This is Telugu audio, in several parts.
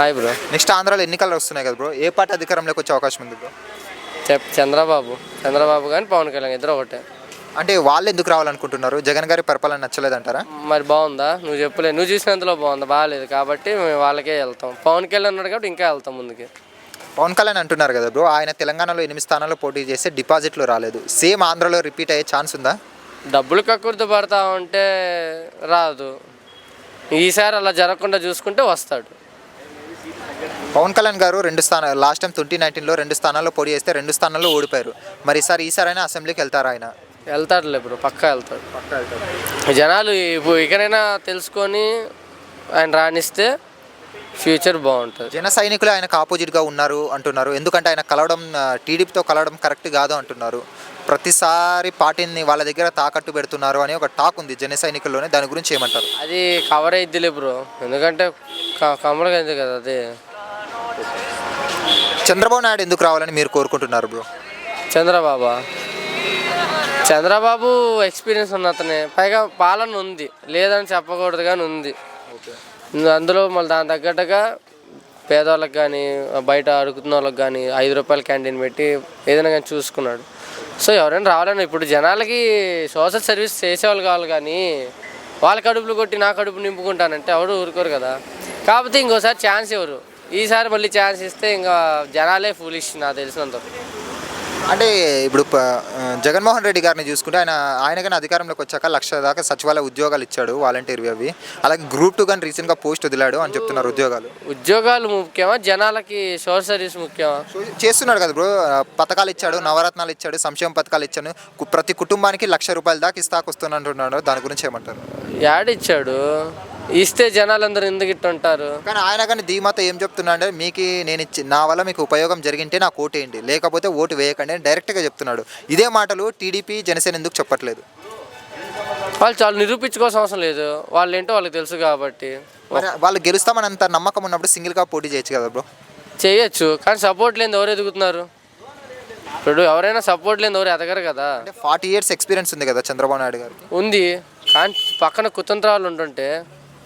హాయ్ బ్రో నెక్స్ట్ ఆంధ్రాలో ఎన్నికలు వస్తున్నాయి కదా బ్రో ఏ పార్టీ అధికారంలోకి వచ్చే అవకాశం ఉంది బ్రో చెప్ చంద్రబాబు. చంద్రబాబు కానీ పవన్ కళ్యాణ్ ఇద్దరు ఒకటే. అంటే వాళ్ళు ఎందుకు రావాలనుకుంటున్నారు? జగన్ గారి పరిపాలన నచ్చలేదంటారా? మరి బాగుందా? నువ్వు చెప్పలే నువ్వు చూసినంతలో బాగుందా. బాగాలేదు కాబట్టి మేము వాళ్ళకే వెళ్తాం. పవన్ కళ్యాణ్ ఉన్నాడు కాబట్టి ఇంకా వెళ్తాం ముందుకి. పవన్ కళ్యాణ్ అంటున్నారు కదా బ్రో ఆయన తెలంగాణలో ఎనిమిది స్థానాల్లో పోటీ చేస్తే డిపాజిట్లు రాలేదు. సేమ్ ఆంధ్రాలో రిపీట్ అయ్యే ఛాన్స్ ఉందా? డబ్బులు కక్కుర్తి పడతా ఉంటే రాదు. ఈసారి అలా జరగకుండా చూసుకుంటే వస్తాడు. పవన్ కళ్యాణ్ గారు రెండు స్థానాలు లాస్ట్ టైం ట్వంటీ నైన్టీన్లో రెండు స్థానాల్లో పోటీ చేస్తే రెండు స్థానాల్లో ఓడిపోయారు. మరి ఈసారి ఈసారైనా అసెంబ్లీకి వెళ్తారా ఆయన? వెళ్తాడులే ఇప్పుడు పక్కా వెళ్తాడు. జనాలు ఇప్పుడు ఇకనైనా తెలుసుకొని ఆయన రాణిస్తే ఫ్యూచర్ బాగుంటుంది. జన సైనికులు ఆయనకు ఆపోజిట్గా ఉన్నారు అంటున్నారు. ఎందుకంటే ఆయన కలవడం టీడీపీతో కలవడం కరెక్ట్ కాదు అంటున్నారు. ప్రతిసారి పార్టీని వాళ్ళ దగ్గర తాకట్టు పెడుతున్నారు అని ఒక టాక్ ఉంది జన సైనికుల్లోనే. దాని గురించి ఏమంటారు? అది కవర్ అయిద్దిలే బ్రో. ఎందుకంటే కమలగా అయింది కదా అది. చంద్రబాబు నాయుడు ఎందుకు రావాలని మీరు కోరుకుంటున్నారు బ్రో చంద్రబాబు? చంద్రబాబు ఎక్స్పీరియన్స్ ఉన్న అతనే. పైగా పాలన ఉంది. లేదని చెప్పకూడదు కానీ ఉంది. అందులో మళ్ళీ దాని తగ్గట్టుగా పేదవాళ్ళకి కానీ బయట అడుగుతున్న వాళ్ళకి కానీ ఐదు రూపాయల క్యాంటీన్ పెట్టి ఏదైనా కానీ చూసుకున్నాడు. సో ఎవరైనా రావాలని ఇప్పుడు జనాలకి సోషల్ సర్వీస్ చేసేవాళ్ళు కావాలి కానీ వాళ్ళ కడుపులు కొట్టి నా కడుపు నింపుకుంటానంటే ఎవడు ఊరుకోరు కదా. కాకపోతే ఇంకోసారి ఛాన్స్ ఎవరు? ఈసారి మళ్ళీ ఛాన్స్ ఇస్తే ఇంకా జనాలే ఫూలిష్ నాకు తెలిసినంత. అంటే ఇప్పుడు జగన్మోహన్ రెడ్డి గారిని చూసుకుంటే ఆయన ఆయన కానీ అధికారంలోకి వచ్చాక లక్ష దాకా సచివాలయ ఉద్యోగాలు ఇచ్చాడు వాలంటీర్వి అవి. అలాగే గ్రూప్ టూ కానీ రీసెంట్గా పోస్ట్ వదిలాడు అని చెప్తున్నారు ఉద్యోగాలు. ఉద్యోగాలు ముఖ్యమా? జనాలకి సోషల్ సర్వీస్ ముఖ్యమా? చేస్తున్నాడు కదా బ్రో ఆ, పథకాలు ఇచ్చాడు నవరత్నాలు ఇచ్చాడు సంక్షేమ పథకాలు ఇచ్చాను ప్రతి కుటుంబానికి లక్ష రూపాయల దాకా ఇస్తాకొస్తున్నట్టున్నాడు దాని గురించి ఏమంటారు? యాడ్ ఇచ్చాడు. ఇస్తే జనాలందరూ ఎందుకు ఇట్టు ఉంటారు కానీ ఆయన కానీ ధీమాతో ఏం చెప్తున్నా అంటే మీకు నేను ఇచ్చి నా వల్ల మీకు ఉపయోగం జరిగింటే నాకు ఓటు వేయండి లేకపోతే ఓటు వేయకండి అని డైరెక్ట్గా చెప్తున్నాడు. ఇదే మాటలు టీడీపీ జనసేన ఎందుకు చెప్పట్లేదు? వాళ్ళు చాలా నిరూపించుకోవాల్సిన అవసరం లేదు. వాళ్ళు ఏంటో వాళ్ళకి తెలుసు కాబట్టి. మరి వాళ్ళు గెలుస్తామని అంత నమ్మకం ఉన్నప్పుడు సింగిల్గా పోటీ చేయొచ్చు కదా బ్రో? చేయొచ్చు. కానీ సపోర్ట్ లేని ఎవరు ఎదుగుతున్నారు? ఇప్పుడు ఎవరైనా సపోర్ట్ లేని ఎవరు ఎదగరు కదా. అంటే ఫార్టీ ఇయర్స్ ఎక్స్పీరియన్స్ ఉంది కదా చంద్రబాబు నాయుడు గారికి? ఉంది. కానీ పక్కన కుతంత్రాలు ఉంటుంటే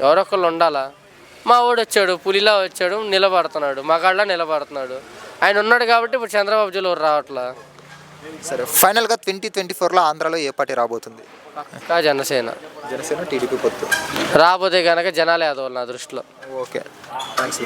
ఎవరొకళ్ళు ఉండాలా? మా వాడు వచ్చాడు పులిలా వచ్చాడు నిలబడుతున్నాడు మగాళ్ళ నిలబడుతున్నాడు. ఆయన ఉన్నాడు కాబట్టి ఇప్పుడు చంద్రబాబు జిల్లా రావట్లా? సరే ఫైనల్గా ట్వంటీ ట్వంటీ ఫోర్లో ఆంధ్రాలో ఏ పార్టీ రాబోతుంది? పక్కా జనసేన. జనసేన టీడీపీ పొత్తు. రాబోతే కనుక జనాలే అదవాలి నా దృష్టిలో. Okay thanks